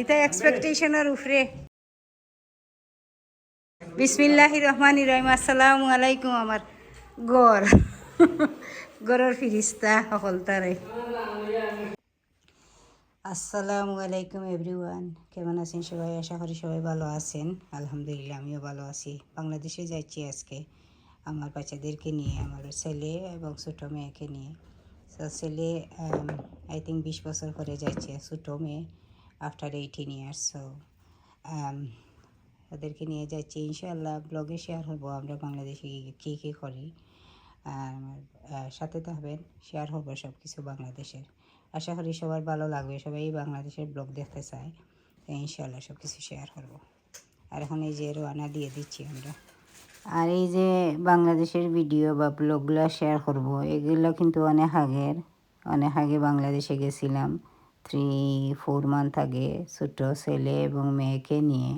এটা এক্সপেকটেশনের উপরে বিসমিল্লাহি রহমান রহিম, আসসালামু আলাইকুম আমার গড়। গড়ের ফিরিস্তা সকল তারে আসসালামু আলাইকুম এভরিওয়ান কেমন আছেন সবাই? আশা করি সবাই ভালো আছেন। আলহামদুলিল্লাহ, আমিও ভালো আছি। বাংলাদেশে যাচ্ছি আজকে আমার বাচ্চাদেরকে নিয়ে, আমার ছেলে এবং ছোটো মেয়েকে নিয়ে। ছেলে আই থিঙ্ক বিশ বছর পরে যাচ্ছে, ছোটো মেয়ে। আফটার এইটিন ইয়ার্স সো ওদেরকে নিয়ে যাচ্ছি, ইনশাআল্লাহ ব্লগে শেয়ার হব, আমরা বাংলাদেশে কী কী করি সাথে থাকবেন শেয়ার হব সব কিছু বাংলাদেশের। আশা করি সবার ভালো লাগবে, সবাই বাংলাদেশের ব্লগ দেখতে চায়, তো ইনশাআল্লাহ সব কিছু শেয়ার করব। আর এখন এই যে রোয়ানা দিয়ে দিচ্ছি আমরা। আর এই যে বাংলাদেশের ভিডিও বা ব্লগগুলো শেয়ার করব, এগুলো কিন্তু অনেক আগের, অনেক আগে বাংলাদেশে গেছিলাম। থ্রি ফোর মান্থ আগে ছোটো ছেলে এবং মেয়েকে নিয়ে।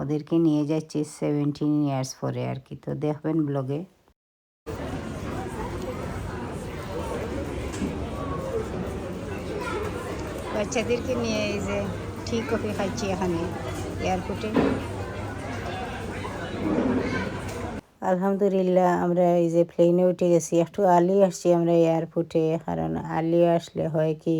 ওদেরকে নিয়ে যাচ্ছি সেভেন্টিন ইয়ার্স পরে আর কি। তো দেখবেন ব্লগে বাচ্চাদেরকে নিয়ে এই যে ঠিক কফি খাচ্ছি এখানে এয়ারপোর্টে আলহামদুলিল্লাহ, আমরা এই যে প্লেনে উঠে গেছি। একটু আলি আসছি আমরা এয়ারপোর্টে কারণ আলি আসলে হয় কি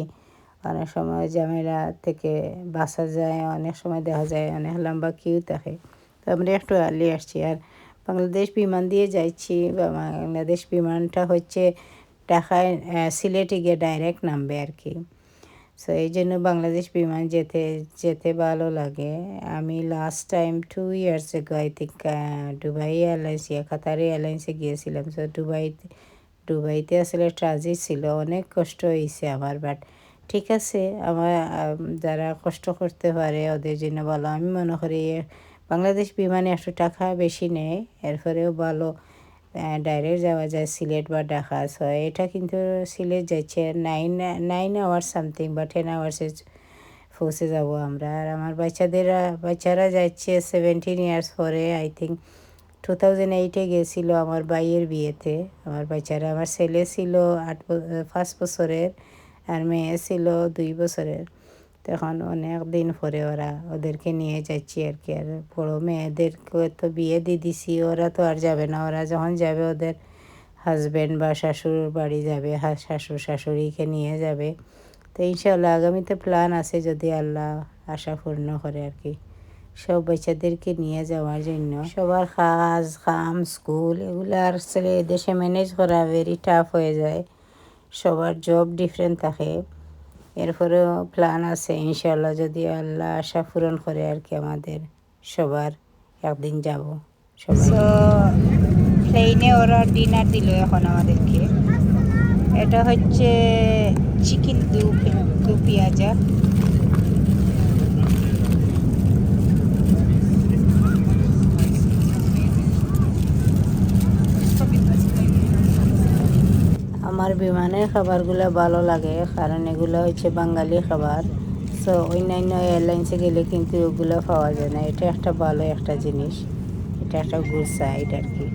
অনেক সময় ঝামেলা থেকে বাসা যায়, অনেক সময় দেখা যায়, অনেক লম্বা কিউ থাকে। তো আমরা একটু আর্লি আসছি। আর বাংলাদেশ বিমান দিয়ে যাচ্ছি বাংলাদেশ বিমানটা হচ্ছে ঢাকায় সিলেটে গিয়ে ডাইরেক্ট নামবে আর কি। সো এই জন্য বাংলাদেশ বিমান যেতে যেতে ভালো লাগে। আমি last time two years ago I think Dubai airlines yeah Qatar এয়ারলাইন্সে গিয়েছিলাম। সো দুবাইতে দুবাইতে আসলে ট্রানজিট ছিল, অনেক কষ্ট হয়েছে আমার বাট ঠিক আছে, আমার যারা কষ্ট করতে পারে ওদের জন্য ভালো আমি মনে করি বাংলাদেশ বিমানে একশো টাকা বেশি নেয়, এরপরেও ভালো ডাইরেক্ট যাওয়া যায় সিলেট বা ঢাকা। সো এটা কিন্তু সিলেট যাচ্ছে নাইন নাইন আওয়ার্স সামথিং বা টেন আওয়ার্সে পৌঁছে যাব আমরা। আর আমার বাচ্চাদের, বাচ্চারা যাচ্ছে সেভেন্টিন ইয়ার্স পরে আই থিঙ্ক টু থাউজেন্ড এইটে গেছিল আমার ভাইয়ের বিয়েতে। আমার বাচ্চারা, আমার ছেলে ছিল আট পাঁচ বছরের। আর মেয়ে ছিল দুই বছরের। তখন অনেক দিন পরে ওরা ওদেরকে নিয়ে যাচ্ছি আর কি। আর বড়ো মেয়েদেরকে তো বিয়ে দিয়ে দিছি, ওরা তো আর যাবে না। ওরা যখন যাবে ওদের হাজব্যান্ড বা শাশুর বাড়ি যাবে শাশুর শাশুড়িকে নিয়ে যাবে। তো ইনশাল্লাহ আগামীতে প্ল্যান আছে যদি আল্লাহ আশা পূর্ণ করে আর কি। সব বাচ্চাদেরকে নিয়ে যাওয়ার জন্য। সবার কাজ, কাম, স্কুল, এগুলো আর ছেলে দেশে ম্যানেজ করা ভেরি টাফ হয়ে যায়। সবার জব ডিফারেন্ট থাকে। এরপরেও প্ল্যান আছে ইনশাল্লাহ যদি আল্লাহ আশা পূরণ করে আর কি আমাদের সবার, একদিন যাব প্লেনে ওরা ডিনার দিল এখন আমাদেরকে। এটা হচ্ছে চিকেন দু দু পেঁয়াজা। আমার বিমানের খাবারগুলো ভালো লাগে, কারণ এগুলো হচ্ছে বাঙালি খাবার। সো অন্যান্য এয়ারলাইন্সে গেলে কিন্তু ওগুলো পাওয়া যায় না। এটা একটা ভালো একটা জিনিস। এটা একটা গুড সাইড আর কি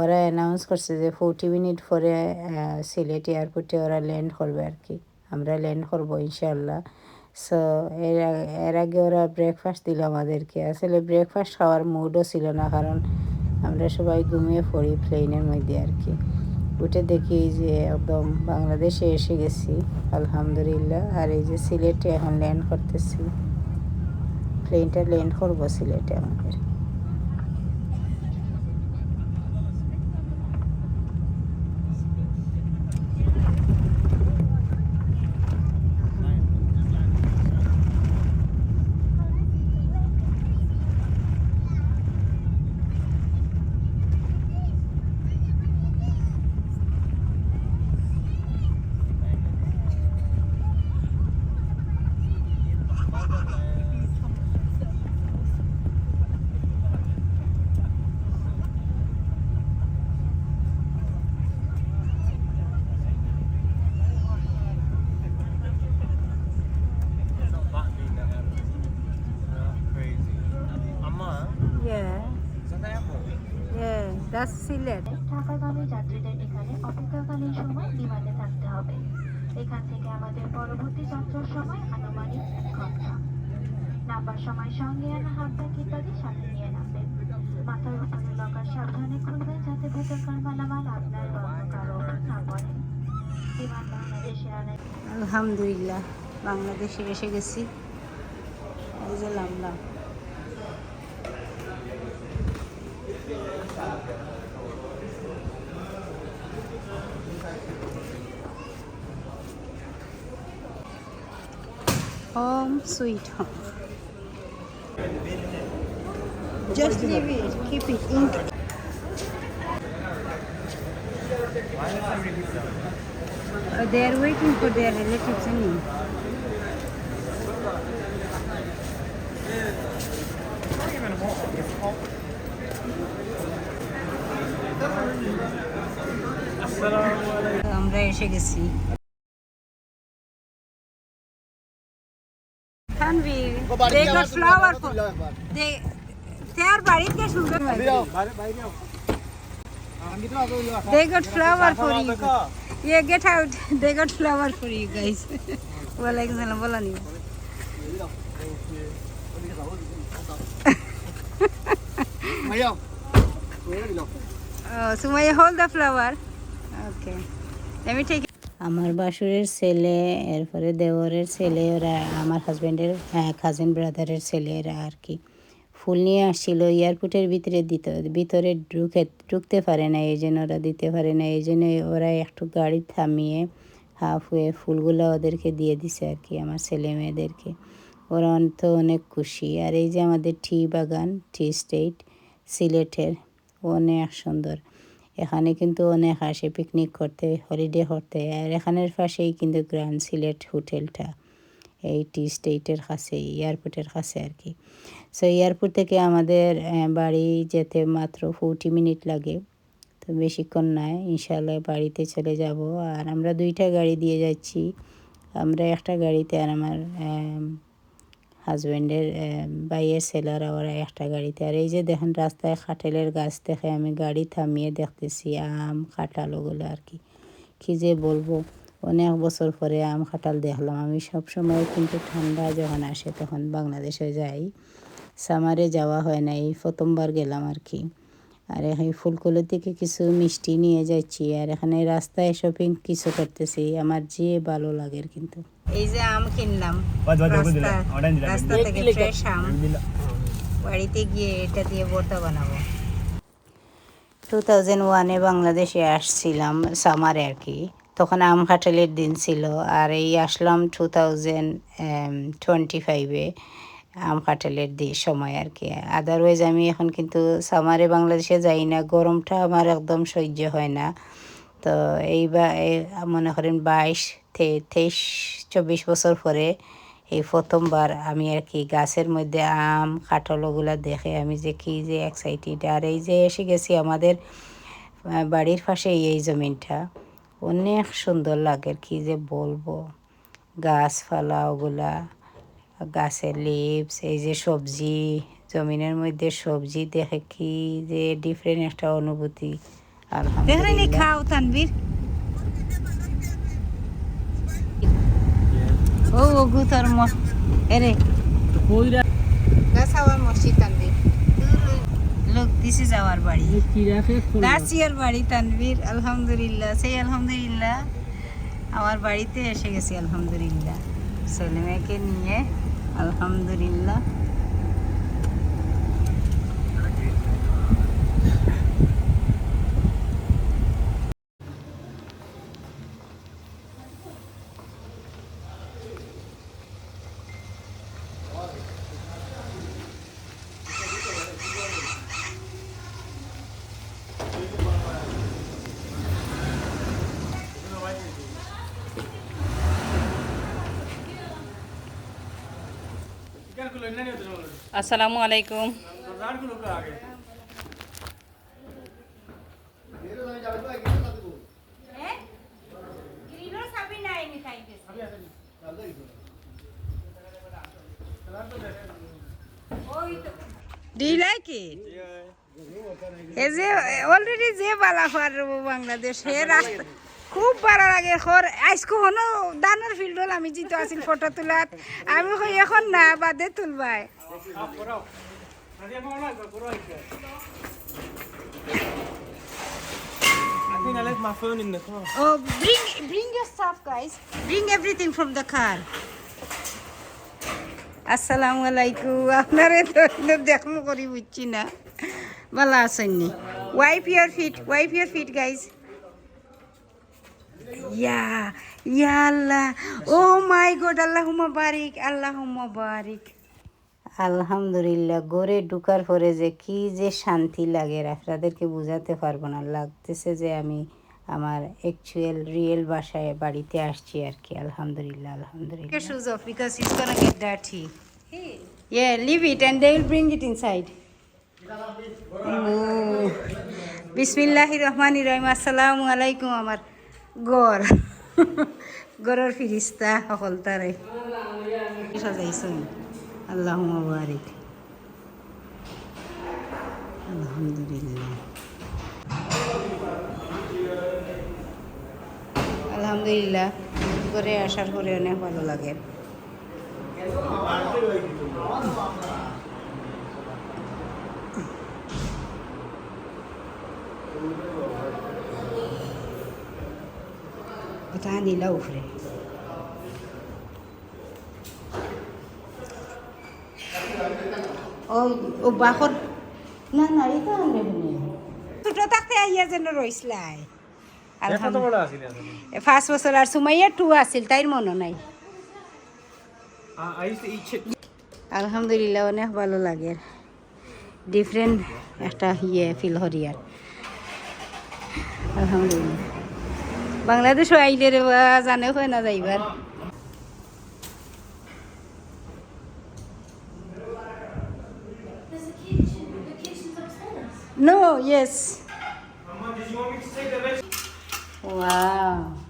ওরা অ্যানাউন্স করছে যে ফোরটি মিনিট পরে সিলেট এয়ারপোর্টে ওরা ল্যান্ড করবে আর কি আমরা ল্যান্ড করব ইনশাল্লাহ সো এর এর আগে ওরা ব্রেকফাস্ট দিল আমাদেরকে। আসলে ব্রেকফাস্ট খাওয়ার মুডও ছিল না, কারণ আমরা সবাই ঘুমিয়ে পড়ি প্লেনের মধ্যে আর কি। উঠে দেখি যে একদম বাংলাদেশে এসে গেছি, আলহামদুলিল্লাহ। আর এই যে সিলেটে এখন ল্যান্ড করতেছি। প্লেনটা ল্যান্ড করব সিলেটে আমাদের Crazy. Amma, Yeah, is that the airport? yeah, that's Sylhet ঢাকাগামী যাত্রীদের এখানে অপেক্ষাকালীন সময় বিমানে থাকতে হবে এখান থেকে আমাদের পরবর্তী যাত্রার সময় আনুমানিক এক ঘণ্টা নাম্বার সময় সঙ্গে আনা হাত ব্যাগ ইত্যাদি সাথে নিয়ে নামবেন মাথার উপরে লকার সাবধানে খুলবেন যাতে ভেতরকার মালামাল আপনার কারও না পড়ে। আলহামদুলিল্লাহ, বাংলাদেশে এসে গেছি। এই যে sweet home. Just leave it, keep it in. Uh, they are waiting for their relatives only. আমরা এসে গেছি Tanvir they got flower for they তার বাড়িতে সুন্দর they got flower for you yeah get out they got flower for you guys ওয়ালাইকুম সালাম বলা নি Oh, Sumaya, hold the flower. Okay. Let me take আমার বাসুরের ছেলে এরপরে দেওরের ছেলে ওরা আমার হাজব্যান্ডের হ্যাঁ কাজিন ব্রাদারের ছেলে আর কি ফুল নিয়ে আসছিল, এয়ারপোর্টের ভিতরে দিত, ভিতরে ঢুকে, ঢুকতে পারে না, এই জন্য ওরা দিতে পারে না, এই জন্য ওরা একটু গাড়ি থামিয়ে হাফ হয়ে ফুলগুলো ওদেরকে দিয়ে দিছে আর কি, আমার ছেলে মেয়েদেরকে। ওরা তো অনেক খুশি। আর এই যে আমাদের টি বাগান, টি স্টেট, সিলেটের, অনেক সুন্দর। এখানে কিন্তু অনেক আসে পিকনিক করতে হলিডে করতে, আর এখানের পাশেই কিন্তু গ্র্যান্ড সিলেট হোটেলটা। এই টি স্টেটের কাছে, এয়ারপোর্টের কাছে আর কি। সো এয়ারপোর্ট থেকে আমাদের বাড়ি যেতে মাত্র ফোরটি মিনিট লাগে। তো বেশিক্ষণ নয় ইনশাল্লাহ বাড়িতে চলে যাব। আর আমরা দুইটা গাড়ি দিয়ে যাচ্ছি। আমরা একটা গাড়িতে আর আমার হাজব্যান্ডের বাইয়ের ছেলেরা ওরা একটা গাড়িতে। আর এই যে দেখেন রাস্তায় খাটেলের গাছ দেখে আমি গাড়ি থামিয়ে দেখতেছি, আম, কাঁঠাল ওগুলো আর কি। কী যে বলব। অনেক বছর পরে আম খাটাল দেখলাম আমি সব সময় কিন্তু ঠান্ডা যখন আসে তখন বাংলাদেশে যাই সামারে যাওয়া হয় না এই প্রথমবার গেলাম আর কি আর এই ফুলকলি থেকে কিছু মিষ্টি নিয়ে যাচ্ছি আর এখানে রাস্তায় শপিং কিছু করতেছি আমার যে ভালো লাগে কিন্তু এই যে আম কিনলাম রাস্তা রাস্তা থেকে ফ্রেশ আম বাড়িতে গিয়ে এটা দিয়ে ভর্তা বানাবো টু থাউজেন্ড ওয়ানে বাংলাদেশে আসছিলাম সামারে আর কি তখন আম কাঁঠালের দিন ছিল আর এই আসলাম টু থাউজেন্ড টোয়েন্টি ফাইভে আম কাঁঠালের দি, সময় আর কি। আদারওয়াইজ আমি এখন কিন্তু সামারে বাংলাদেশে যাই না, গরমটা আমার একদম সহ্য হয় না। তো এইবার মনে করেন বাইশ তেইশ, চব্বিশ বছর পরে এই প্রথমবার আমি আর কি গাছের মধ্যে আম, কাঁঠাল ওগুলো দেখে আমি যে কি যে এক্সাইটেড আর এই যে এসে গেছি আমাদের বাড়ির পাশে এই জমিনটা। অনেক সুন্দর লাগে কি যে বলব। গাছপালা ওগুলা গাছের লিভস এই যে সবজি জমিনের মধ্যে সবজি দেখে কি যে ডিফারেন্ট একটা অনুভূতি আর খাও তানবীর ও ও গুতার ম এরে That's our mosque, Tanvir. Is our বাড়ি দ্যাটস ইয়ার বাড়ি তানভীর আলহামদুলিল্লাহ সেই আলহামদুলিল্লাহ আমার বাড়িতে এসে গেছি আলহামদুলিল্লাহ ছেলে মেয়েকে নিয়ে আলহামদুলিল্লাহ আসসালামু আলাইকুম। Do you like যে অলরেডি যে বালাফার বাংলাদেশ হে রাস্তা খুব ভালো লাগে খর আইস কখনো দানের ফিল্ড হল, আমি যেহেতু আছিল ফটো তোলাত। আমি কই, এখন না, বাদে তুলবাই। I. আসসালামু আলাইকুম। আপনারে তো করি বুঝছি না। ভালো আছেননি wipe your feet wipe your feet guys ইয়া ইয়া আল্লাহ ও মাই গড আল্লাহুম্মা বারিক বারিক আলহামদুলিল্লাহ গড়ে ঢুকার পরে যে কি যে শান্তি লাগে আপনাদেরকে বোঝাতে পারব না। লাগতেছে যে আমি আমার অ্যাকচুয়াল রিয়েল বাসায় বাড়িতে আসছি আর কি। আলহামদুলিল্লাহ আলহামদুলিল্লাহ। Shoes off because it's gonna get dirty. Yeah, leave it and they will bring it inside. বিসমিল্লাহি রহমান রহিম আসসালামু আলাইকুম আমার গড়। গড়ের ফিরিস্তা সকল তারে। সাজাইছেন। আল্লাহ মুবারিক। আলহামদুলিল্লাহ। আলহামদুলিল্লাহ। করে আসার পরে অনেক ভালো লাগে। এটা নিলা উফরে ও ও বাখর না না এটা আনলে ছোট থাকতে আইয়া যেন রইসলাই আসলে বছর আর সুমাইয়া টু আছিল তাইর মনে নাই আলহামদুলিল্লাহ অনেক ভালো লাগে ডিফারেন্ট একটা ইয়ে ফিল হরিয়ার. আলহামদুলিল্লাহ বাংলাদেশও আইলে রে জানে হয় না যাইবার No, yes. Mama, did you want me to take the veg? Wow.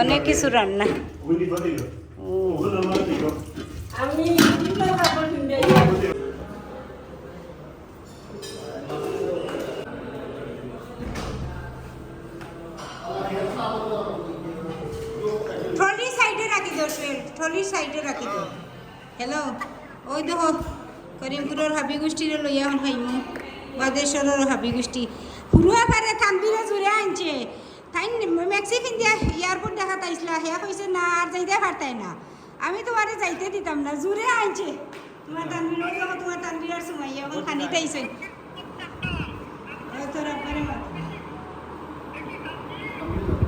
অনেক কিছু রান্না ও ট্রলি সাইডে রাখি দো ট্রলি সাইডে রাখি দো হ্যালো ওই দেখো করিমপুরের হাবি গোষ্ঠীর লইয়া হন হাইমু বাদেশ্বরের হাবি গোষ্ঠী। হুরুয়া তারে থানবিরে জুড়ে আনছে। তাই মেক্সি ফিন্দিয়া এয়ারপোর্ট দেখা তাইছিলা হে কইছে না আর যাইতে পারতাই না। আমি তোমারে যাইতে দিতাম না। জুড়ে আনছে। তোমার তানবির দেখো তোমার তানবির আর সুমাইয়া এখন খানি তাইছে তোর মাত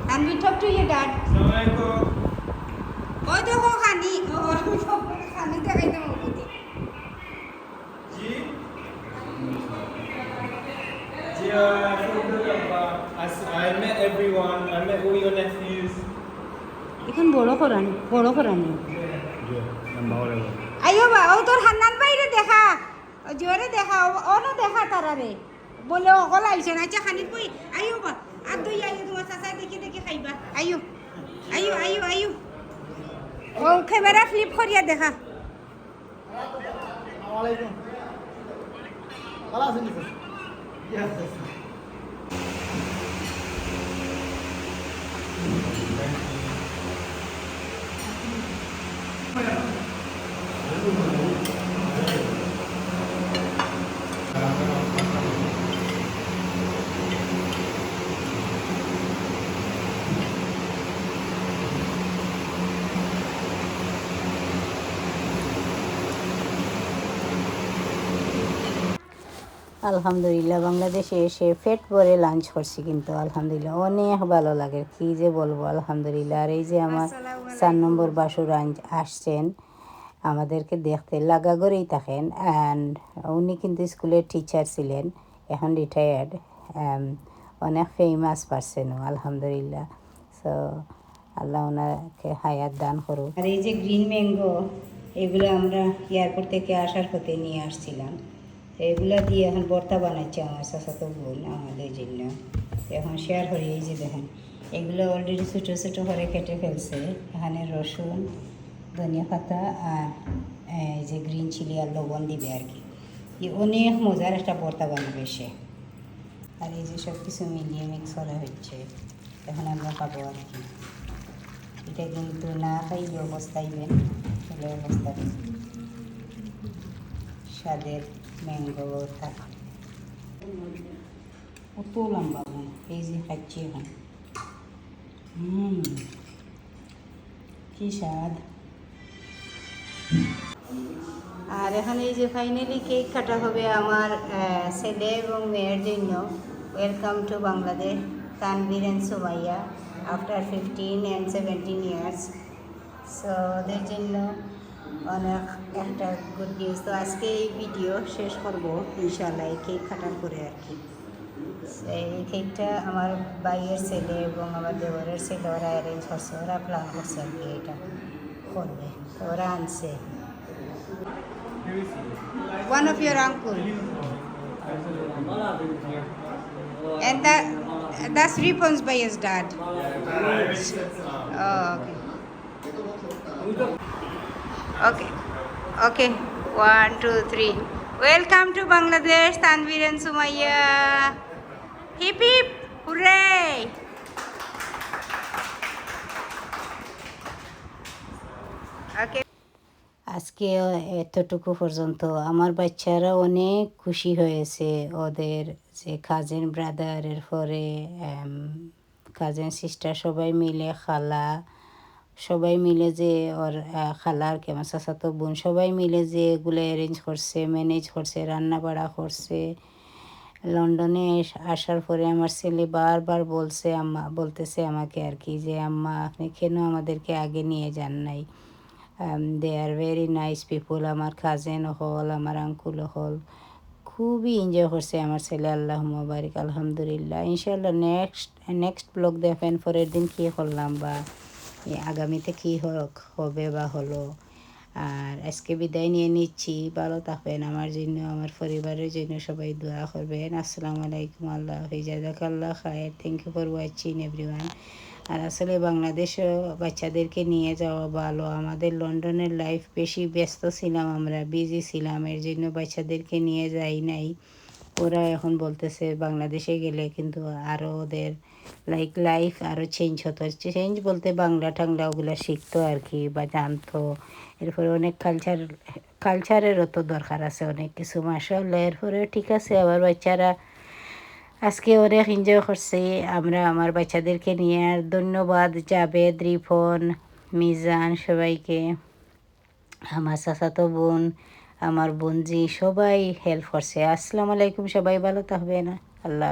তানবির ঠক টু ইয়ে ডাট. ওই দেখো খানি খানি দেখাইতে I, met everyone. I met all your nephews. এখন বড় করান বড় করান আইও বা ও তোর হান্নান বাইরে দেখা। জোরে দেখা ও- অনো দেখা তারারে বলে অকল আইছে না আচ্ছা খানিত বই আইও বা আর দুই আইও তোমার চাচা দেখি দেখি খাইবা। আইও আইও আইও আইও। ও ক্যামেরা ফ্লিপ করিয়া দেখা। আলহামদুলিল্লাহ বাংলাদেশে এসে পেট ভরে লাঞ্চ করছি কিন্তু আলহামদুলিল্লাহ। অনেক ভালো লাগে কি যে বলব আলহামদুলিল্লাহ। আর এই যে আমার চার নম্বর বাসুর আন- আসছেন আমাদেরকে দেখতে লাগা করেই থাকেন। অ্যান্ড উনি কিন্তু স্কুলের টিচার ছিলেন এখন রিটায়ার্ড অনেক ফেমাস পার্সনও আলহামদুলিল্লাহ। সো আল্লাহ ওনাকে হায়াত দান করুক। আর এই যে গ্রিন ম্যাঙ্গো এগুলো আমরা এয়ারপোর্ট থেকে আসার পথে নিয়ে আসছিলাম। তো এগুলো দিয়ে এখন ভর্তা বানাচ্ছে আমার চাচাতো বোন আমাদের জন্য। এখন শেয়ার এই যে দেখেন, এগুলো অলরেডি ছোটো ছোটো করে কেটে ফেলছে। এখানে রসুন, ধনিয়া পাতা, আর, এই যে গ্রিন চিলি আর লবণ দিবে আর কি। অনেক মজার একটা ভর্তা বানাবে সে। আর এই যে সব কিছু মিলিয়ে মিক্স করা হচ্ছে। এখন আমরা খাব আর কি। এটা কিন্তু না খাই অবস্থাইবেন অবস্থা স্বাদের খাচ্ছি এখন আর এখন এই যে ফাইনালি কেক কাটা হবে আমার ছেলে এবং মেয়ের জন্য। Welcome to Bangladesh Tanvir and Sumaiya after fifteen and seventeen years so ওদের জন্য অনেক একটা গুড নিউজ তো আজকে এই ভিডিও শেষ করব ইনশাল্লাহ এই কেক কাটার করে আর কি এই কেকটা আমার ভাইয়ের ছেলে এবং আমার দেবরের ছেলে ওরা অ্যারেঞ্জ করছে ওরা প্ল্যান করছে আর কি এটা করবে তো ওরা আনছে one of your uncle. And that that's ribbons by his dad. Oh, okay. Okay okay one two three welcome to Bangladesh Tanvir Sumaiya hip hip hip আজকে এতটুকু পর্যন্ত আমার বাচ্চারা অনেক খুশি হয়েছে। ওদের যে কাজিন ব্রাদারের পরে কাজিন সিস্টার সবাই মিলে খালা সবাই মিলে যে ওর খালার কেমন চাচাতো বোন, সবাই মিলে যে এগুলো অ্যারেঞ্জ করছে ম্যানেজ করছে, রান্না বাড়া করছে। লন্ডনে আসার পরে আমার ছেলে বারবার বলছে, আম্মা, বলতেছে আমাকে আর কি যে, আম্মা, আপনি কেন আমাদেরকে আগে নিয়ে যান নাই? They are very nice people আমার কাজেন হল, আমার আঙ্কুল হল। খুবই এনজয় করছে আমার ছেলে, আল্লাহ মুবারিক, আলহামদুলিল্লাহ। ইনশাল্লাহ নেক্সট নেক্সট ব্লগ দেখবেন, পরের দিন কী করলাম বা আগামীতে কী হোক, হবে বা হলো। আর আজকে বিদায় নিয়ে নিচ্ছি। ভালো থাকবেন। আমার জন্য, আমার পরিবারের জন্য সবাই দোয়া করবেন। আসসালামু আলাইকুম। আল্লাহ হাফিজ। জাজাকাল্লাহ খায়ের। Thank you for watching everyone আর আসলে বাংলাদেশেও বাচ্চাদেরকে নিয়ে যাওয়া ভালো। আমাদের লন্ডনের লাইফ বেশি ব্যস্ত ছিলাম আমরা। বিজি ছিলাম। এর জন্য বাচ্চাদেরকে নিয়ে যাই নাই। ওরা এখন বলতেছে বাংলাদেশে গেলে কিন্তু আরও ওদের লাইক লাইফ আরও চেঞ্জ হতো। চেঞ্জ বলতে বাংলা টাংলা ওগুলো শিখতো আর কি বা জানতো। এরপরে অনেক কালচার কালচারেরও তো দরকার আছে অনেক কিছু মাসাল্লাহ এরপরে ঠিক আছে আবার বাচ্চারা আজকে অনেক এনজয় করছে। আমরা আমার বাচ্চাদেরকে নিয়ে আর ধন্যবাদ জাবেদ রিফন মিজান সবাইকে, আমার চাচাতো বোন আমার বোনজি সবাই হেল্প করছে আসসালামু আলাইকুম সবাই ভালো থাকবেন আল্লাহ।